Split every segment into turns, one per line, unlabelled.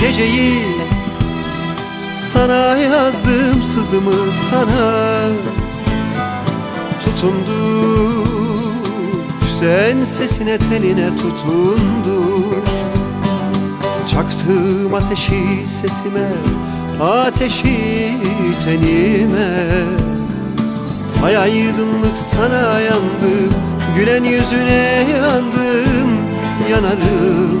Geceyi. Sana yazdım sızımı sana Tutundu Sen sesine teline tutundu Çaksım ateşi sesime Ateşi tenime. Ay aydınlık sana yandım Gülen yüzüne yandım Yanarım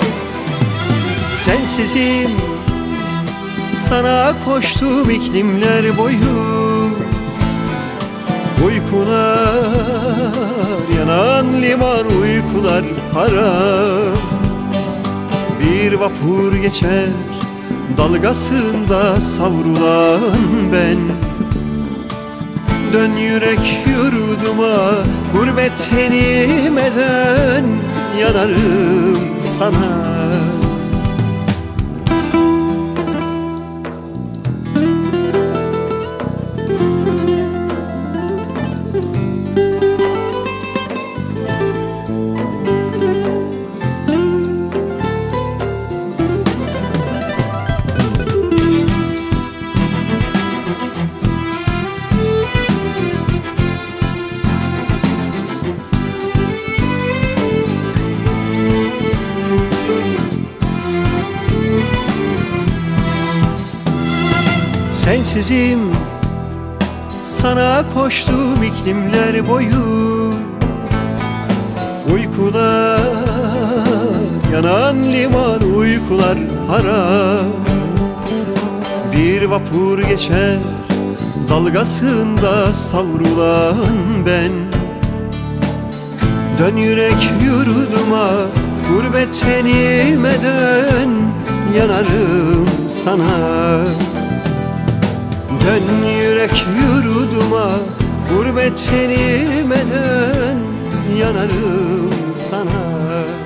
Sensizim sana koştum iklimler boyu. Uykular yanan liman uykular haram Bir vapur geçer dalgasında savrulan ben. Dön yürek yurduma gurbet tenime dön Yanarım sana Sensizim sana koştum iklimler boyu. Uykular yanan liman uykular haram Bir vapur geçer dalgasında savrulan ben. Dön yürek yurduma gurbet tenime dön Yanarım sana Dön yürek yurduma Gurbet tenime dön Yanarım sana